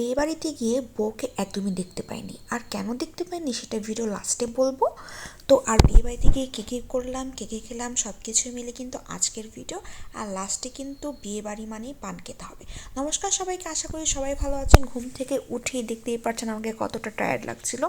বিয়ে বাড়িতে গিয়ে বউকে একদমই দেখতে পাইনি। আর কেন দেখতে পাইনি সেটা ভিডিও লাস্টে বলব। তো আর বিয়ে বাড়িতে গিয়ে কে কী করলাম, কে কে খেলাম সব কিছুই মিলে কিন্তু আজকের ভিডিও আর লাস্টে কিন্তু বিয়ে বাড়ি মানেই পান খেতে হবে। নমস্কার সবাইকে, আশা করি সবাই ভালো আছেন। ঘুম থেকে উঠেই দেখতেই পারছেন আমাকে কতটা টায়ার্ড লাগছিল।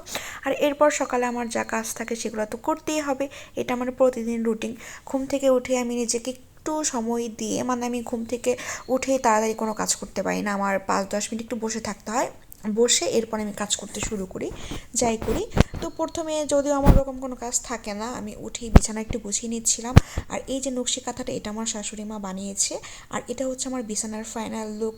আর এরপর সকালে আমার যা কাজ থাকে সেগুলো তো করতেই হবে। এটা আমার প্রতিদিন রুটিন ঘুম থেকে উঠে আমি নিজেকে একটু সময় দিয়ে মানে আমি ঘুম থেকে উঠে তাড়াতাড়ি কোনো কাজ করতে পারি না। আমার পাঁচ দশ মিনিট একটু বসে থাকতে হয়। বসে এরপর আমি কাজ করতে শুরু করি, যাই করি। তো প্রথমে যদিও আমার ওরকম কোনো কাজ থাকে না, আমি উঠেই বিছানা একটু গুছিয়ে নিচ্ছিলাম। আর এই যে নকশি কাঁথাটা, এটা আমার শাশুড়ি মা বানিয়েছে। আর এটা হচ্ছে আমার বিছানার ফাইনাল লুক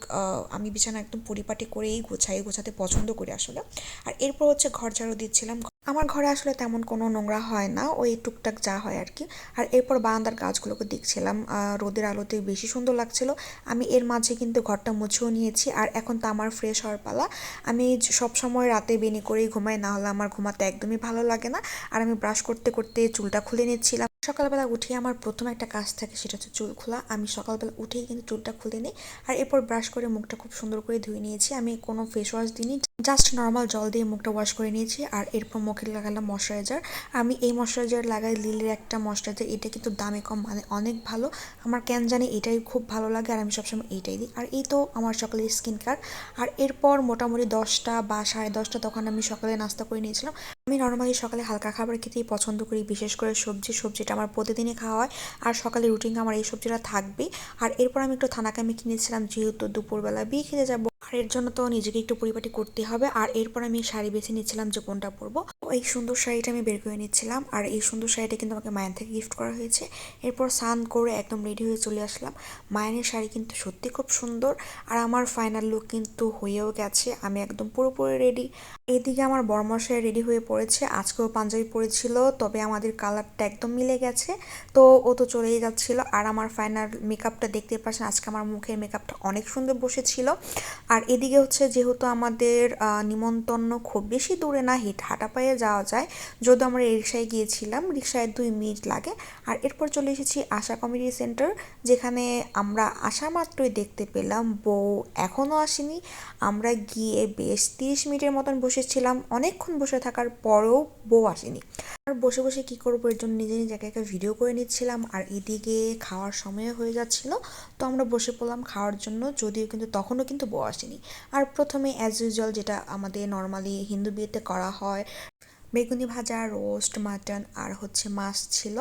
আমি বিছানা একদম পরিপাটি করেই গোছাই, গোছাতে পছন্দ করি আসলে। আর এরপর হচ্ছে ঘর ঝাড়ু দিচ্ছিলাম। আমার ঘরে আসলে তেমন কোনো নোংরা হয় না, ওই টুকটাক যা হয় আর কি। আর এরপর বারান্দার গাছগুলোকে দেখছিলাম রোদের আলোতে বেশি সুন্দর লাগছিল। আমি এর মাঝে কিন্তু ঘরটা মুছেও নিয়েছি। আর এখন তো আমার ফ্রেশ হওয়ার পালা। আমি সব সময় রাতে বেনি করেই ঘুমাই, না হলে আমার ঘুমাতে একদমই ভালো লাগে না। আর আমি ব্রাশ করতে করতে চুলটা খুলে নিচ্ছিলাম। সকালবেলা উঠে আমার প্রথম একটা কাজ থাকে, সেটা হচ্ছে চুল খোলা। আমি সকালবেলা উঠেই কিন্তু চুলটা খুলে নিই। আর এরপর ব্রাশ করে মুখটা খুব সুন্দর করে ধুয়ে নিয়েছি। আমি কোনো ফেস ওয়াশ দিইনি জাস্ট নর্মাল জল দিয়ে মুখটা ওয়াশ করে নিয়েছি। আর এরপর মুখে লাগালাম ময়শ্চারাইজার আমি এই ময়শ্চারাইজার লাগাই লিলের একটা ময়শ্চারাইজার এটা কিন্তু দামে কম মানে অনেক ভালো। আমার কেন জানি এটাই খুব ভালো লাগে আর আমি সবসময় এইটাই দিই। আর এই তো আমার সকালের স্কিন কেয়ার আর এরপর মোটামুটি দশটা বা সাড়ে দশটা তখন আমি সকালে নাস্তা করে নিয়েছিলাম। আমি নর্মালি সকালে হালকা খাবার খেতেই পছন্দ করি, বিশেষ করে সবজি, সবজিটা আমার প্রতিদিনই খাওয়া হয়। আর সকালে রুটিন আমার এই সবজিটা থাকবেই। আর এরপর আমি একটু থানাকে আমি কিনেছিলাম, যেহেতু দুপুরবেলা বিয়ে খেতে যাব। আর এর জন্য তো নিজেকে একটু পরিপাটি করতে হবে। আর এরপর আমি শাড়ি বেছে নিচ্ছিলাম যে কোনটা পরবো। এই সুন্দর শাড়িটা আমি বের করে নিচ্ছিলাম আর এই সুন্দর শাড়িটা কিন্তু আমাকে মায়ের থেকে গিফট করা হয়েছে। এরপর স্নান করে একদম রেডি হয়ে চলে আসলাম। মায়ের শাড়ি কিন্তু সত্যি খুব সুন্দর। আর আমার ফাইনাল লুক কিন্তু হয়েও গেছে। আমি একদম পুরোপুরি রেডি এদিকে আমার বরমশাই রেডি হয়ে পড়েছে। আজকেও পাঞ্জাবি পরেছিল, তবে আমাদের কালারটা একদম মিলে গেছে। তো ও তো চলেই যাচ্ছিল। আর আমার ফাইনাল মেকআপটা দেখতে পাচ্ছেন, আজকে আমার মুখের মেকআপটা অনেক সুন্দর বসেছিল। আর এদিকে হচ্ছে যেহেতু আমাদের নিমন্ত্রণ খুব বেশি দূরে না, হিট হাঁটা পায়ে যাওয়া যায়। যদিও আমরা রিক্সায় গিয়েছিলাম, রিক্সায় দুই মিনিট লাগে। আর এরপর চলে এসেছি আশা কমিউনিটি সেন্টার যেখানে আমরা আসা মাত্রই দেখতে পেলাম বউ এখনও আসেনি। আমরা গিয়ে বেশ তিরিশ মিনিটের মতন বসেছিলাম, অনেকক্ষণ বসে থাকার পরেও বউ আসেনি। আর বসে বসে কি করব, এর জন্য নিজে নিজে একা একা ভিডিও করে নিচ্ছিলাম। আর এদিকে খাওয়ার সময় হয়ে যাচ্ছিল, তো আমরা বসে পড়লাম খাওয়ার জন্য, যদিও কিন্তু তখনও কিন্তু বউ আসেনি। আর প্রথমে অ্যাজ ইউজুয়াল যেটা আমাদের নর্মালি হিন্দু বিয়েতে করা হয়, বেগুনি ভাজা রোস্ট মাটন আর হচ্ছে মাছ ছিল।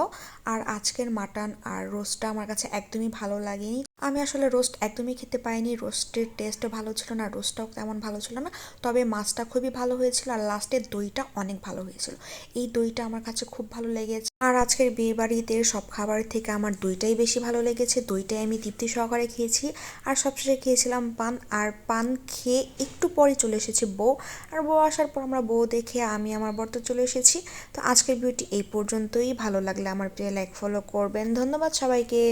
আর আজকের মাটন আর রোস্টটা আমার কাছে একদমই ভালো লাগেনি। আমি আসলে রোস্ট একদমই খেতে পাইনি। রোস্টের টেস্টও ভালো ছিল না রোস্টটাও তেমন ভালো ছিল না। তবে মাছটা খুবই ভালো হয়েছিল আর লাস্টের দইটা অনেক ভালো হয়েছিল। এই দইটা আমার কাছে খুব ভালো লেগেছে। আর আজকের বিয়ে বাড়িতে সব খাবারের থেকে আমার দইটাই বেশি ভালো লেগেছে। দইটাই আমি তৃপ্তি সহকারে খেয়েছি। আর সবশেষে খেয়েছিলাম পান। আর পান খেয়ে একটু পরে চলে এসেছে বউ। আর বউ আসার পর আমরা বউ দেখে আমি, আমার বর্ত চলে এসেছি। তো আজকের ভিডিওটি এই পর্যন্তই। ভালো লাগলে আমার প্রিয় লাইক ফলো করবেন। ধন্যবাদ সবাইকে।